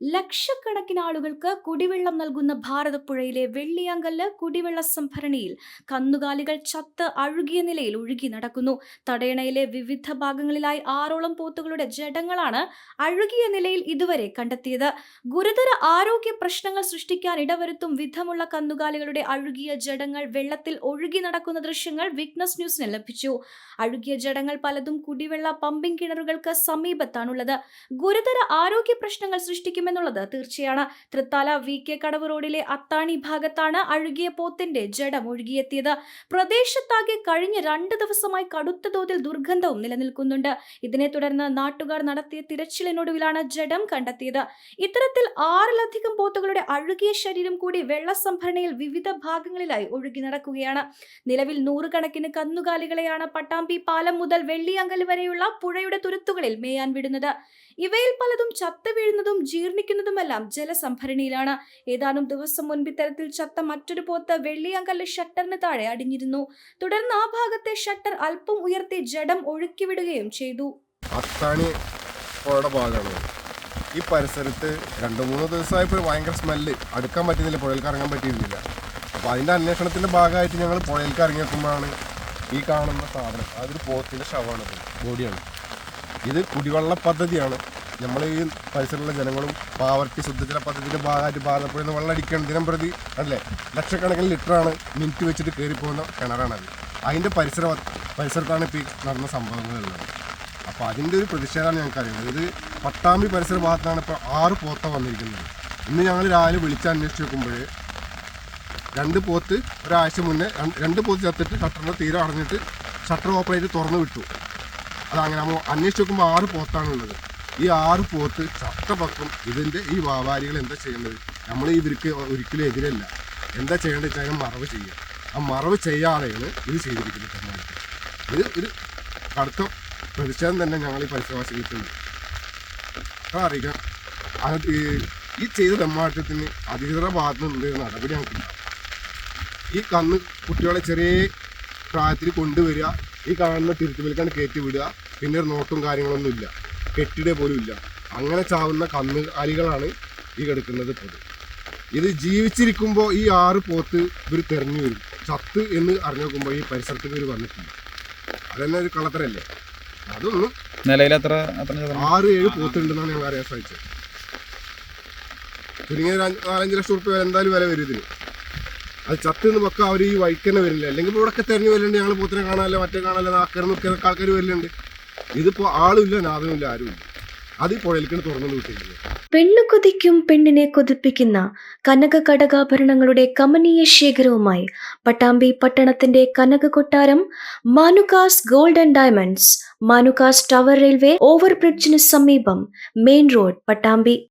ലക്ഷക്കണക്കിന് ആളുകൾക്ക് കുടിവെള്ളം നൽകുന്ന ഭാരതപ്പുഴയിലെ വെള്ളിയാങ്കല്ല് കുടിവെള്ള സംഭരണിയിൽ കന്നുകാലികൾ ചത്ത് അഴുകിയ നിലയിൽ ഒഴുകി നടക്കുന്നു. തടയണയിലെ വിവിധ ഭാഗങ്ങളിലായി ആറോളം പോത്തുകളുടെ ജഡങ്ങളാണ് അഴുകിയ നിലയിൽ ഇതുവരെ കണ്ടെത്തിയത്. ഗുരുതര ആരോഗ്യ പ്രശ്നങ്ങൾ സൃഷ്ടിക്കാൻ ഇടവരുത്തും വിധമുള്ള കന്നുകാലികളുടെ അഴുകിയ ജഡങ്ങൾ വെള്ളത്തിൽ ഒഴുകി നടക്കുന്ന ദൃശ്യങ്ങൾ വിഗ്നസ് ന്യൂസിന് ലഭിച്ചു. അഴുകിയ ജഡങ്ങൾ പലതും കുടിവെള്ള പമ്പിംഗ് കിണറുകൾക്ക് സമീപത്താണുള്ളത്. ഗുരുതര ആരോഗ്യ പ്രശ്നങ്ങൾ സൃഷ്ടിക്കുമെന്നുള്ളത് തീർച്ചയാണ്. തൃത്താല വി കെ കടവ് റോഡിലെ അത്താണി ഭാഗത്താണ് അഴുകിയ പോത്തിന്റെ ജഡം ഒഴുകിയെത്തിയത്. പ്രദേശത്താകെ കഴിഞ്ഞ രണ്ട് ദിവസമായി കടുത്ത തോതിൽ ദുർഗന്ധവും നിലനിൽക്കുന്നുണ്ട്. ഇതിനെ തുടർന്ന് നാട്ടുകാർ നടത്തിയ തിരച്ചിലിനൊടുവിലാണ് ജഡം കണ്ടെത്തിയത്. ഇത്തരത്തിൽ ആറിലധികം പോത്തുകളുടെ അഴുകിയ ശരീരം കൂടി വെള്ളസംഭരണയിൽ വിവിധ ഭാഗങ്ങളിലായി ഒഴുകി നടക്കുകയാണ്. നിലവിൽ നൂറുകണക്കിന് കന്നുകാലികളെയാണ് പട്ടാമ്പി പാലം മുതൽ വെള്ളിയങ്കൽ വരെയുള്ള പുഴയുടെ തുരുത്തുകളിൽ മേയാൻ വിടുന്നത്. ഇവയിൽ പലതും ചത്തു വീഴുന്നതും ജീർണിക്കുന്നതുമെല്ലാം ജലസംഭരണിയിലാണ്. ഏതാനും ദിവസം മുൻപ് ഇത്തരത്തിൽ ചത്ത മറ്റൊരു പോത്ത് വെള്ളിയാങ്കല്ല് ഷട്ടറിന് താഴെ അടിഞ്ഞിരുന്നു. തുടർന്ന് ആ ഭാഗത്തെ ഷട്ടർ അല്പം ഉയർത്തി ജഡം ഒഴുക്കിവിടുകയും ചെയ്തു. ഈ പരിസരത്ത് രണ്ട് മൂന്ന് ദിവസമായപ്പോൾ ഭയങ്കര സ്മെല്ല്. അടുക്കാൻ പറ്റുന്നില്ല പുഴയിലേക്ക് ഇറങ്ങാൻ പറ്റിയിരുന്നില്ല. അപ്പോൾ അതിന്റെ അന്വേഷണത്തിന്റെ ഭാഗമായിട്ട് ഞങ്ങൾ പുഴയിലേക്ക് ഇറങ്ങി ഈ കാണുന്ന സാധനം. അതൊരു പോത്തിന്റെ ശവമാണ് ബോഡിയാണ്. ഇത് കുടിവെള്ള പദ്ധതിയാണ്. നമ്മൾ ഈ പരിസരമുള്ള ജനങ്ങളും പാവർട്ടി ശുദ്ധജല പദ്ധതിയുടെ ഭാഗമായിട്ട് ഭാരതപ്പുഴയിൽ നിന്ന് വെള്ളം അടിക്കണം ദിനം പ്രതി അല്ലേ? ലക്ഷക്കണക്കിന് ലിറ്ററാണ് മിനിറ്റ് വെച്ചിട്ട് കയറി പോകുന്ന കിണറാണത്. അതിന്റെ പരിസര പരിസരത്താണ് ഇപ്പോൾ നടന്ന സംഭവങ്ങളുള്ളത്. അപ്പോൾ അതിന്റെ ഒരു പ്രതിഷേധമാണ് ഞങ്ങൾക്ക് അറിയുന്നത് ഇത് പട്ടാമ്പി പരിസര ഭാഗത്താണ് ഇപ്പോൾ ആറ് പോത്ത വന്നിരിക്കുന്നത്. ഇന്ന് ഞങ്ങൾ രാവിലെ വിളിച്ച് അന്വേഷിച്ച് നോക്കുമ്പോൾ രണ്ട് പോത്ത് ഒരാഴ്ച മുന്നേ രണ്ട് പോത്ത് ചത്തിട്ട് ഷട്ടറിന്റെ തീരെ അടഞ്ഞിട്ട് ഷട്ടർ ഓപ്പറേറ്റ് തുറന്നു വിട്ടു. അതങ്ങനെ അന്വേഷിച്ച് നോക്കുമ്പോൾ ആറ് പോത്താണുള്ളത്. ഈ ആറ് പോത്ത് ചട്ടപക്കം ഇതിന്റെ ഈ വ്യാപാരികൾ എന്താ ചെയ്യേണ്ടത് നമ്മൾ ഇവർക്ക് ഒരിക്കലും എതിരല്ല. എന്താ ചെയ്യേണ്ടത് വെച്ചാൽ മറവ് ചെയ്യുക. ആ മറവ് ചെയ്യാതെയാണ് ഇത് ചെയ്തിരിക്കുന്നത് തെമ്മാടിത്തം ഇത് ഒരു കടുത്ത പ്രതിഷേധം തന്നെ ഞങ്ങൾ ഈ പരിസരവാസികൾക്കുണ്ട്. അപ്പോൾ അറിയിക്കാം. അത് ഈ- ചെയ്ത തെമ്മാറ്റത്തിന് അധികൃതരുടെ ഭാഗത്തു നിന്ന് നടപടി ഞങ്ങൾക്കുണ്ടാവും ഈ കന്ന് കുട്ടികളെ ചെറിയ പ്രായത്തിൽ കൊണ്ടുവരിക ഈ കാണുന്ന തിരുത്തുമലിക്കാണ് കയറ്റി വിടുക പിന്നെ ഒരു നോട്ടും കാര്യങ്ങളൊന്നും ഇല്ല. കെട്ടിട പോലും ഇല്ല അങ്ങനെ ചാവുന്ന കന്നുകാലികളാണ് ഈ കിടക്കുന്നത് പൊതു ഇത് ജീവിച്ചിരിക്കുമ്പോൾ ഈ ആറ് പോത്ത് ഇവർ തെരഞ്ഞു വരും. ചത്ത് എന്ന് അറിഞ്ഞു നോക്കുമ്പോൾ ഈ പരിസരത്തേക്ക് ഇവർ വന്നിട്ടില്ല. അതന്നെ ഒരു കള്ളത്തരല്ലേ? അതൊന്നും നിലയിൽ എത്ര എത്ര ആറ് ഏഴ് പോത്തുണ്ടെന്നാണ് ഞങ്ങൾ അറിയാൻ സാധിച്ചത്. ചുരുങ്ങിയ നാലഞ്ച് ലക്ഷം റുപ്യ എന്തായാലും വില വരും ഇതിന്. അത് ചത്ത് നിന്ന് പൊക്കെ അവർ ഈ വഴിക്ക് തന്നെ വരില്ല? അല്ലെങ്കിൽ ഇവിടെ ഒക്കെ തെരഞ്ഞു വരുന്നുണ്ട് ഞങ്ങൾ പോത്തിനെ കാണാനല്ല മറ്റേ കാണാനല്ല നാക്കര നിൽക്കുന്ന ആൾക്കാർ വരലുണ്ട്. ഇതിപ്പോൾ ആളുമില്ല നാദനുമില്ല ആരുമില്ല. അത് ഈ പുഴയിലേക്ക് തുറന്നു പെണ്ണു കൊതിക്കും പെണ്ണിനെ കൊതിപ്പിക്കുന്ന കനക കടകാഭരണങ്ങളുടെ കമനീയ ശേഖരവുമായി പട്ടാമ്പി പട്ടണത്തിന്റെ കനക കൊട്ടാരം Manukas gold and diamonds Manukas tower railway ഓവർബ്രിഡ്ജിന് സമീപം മെയിൻ റോഡ് പട്ടാമ്പി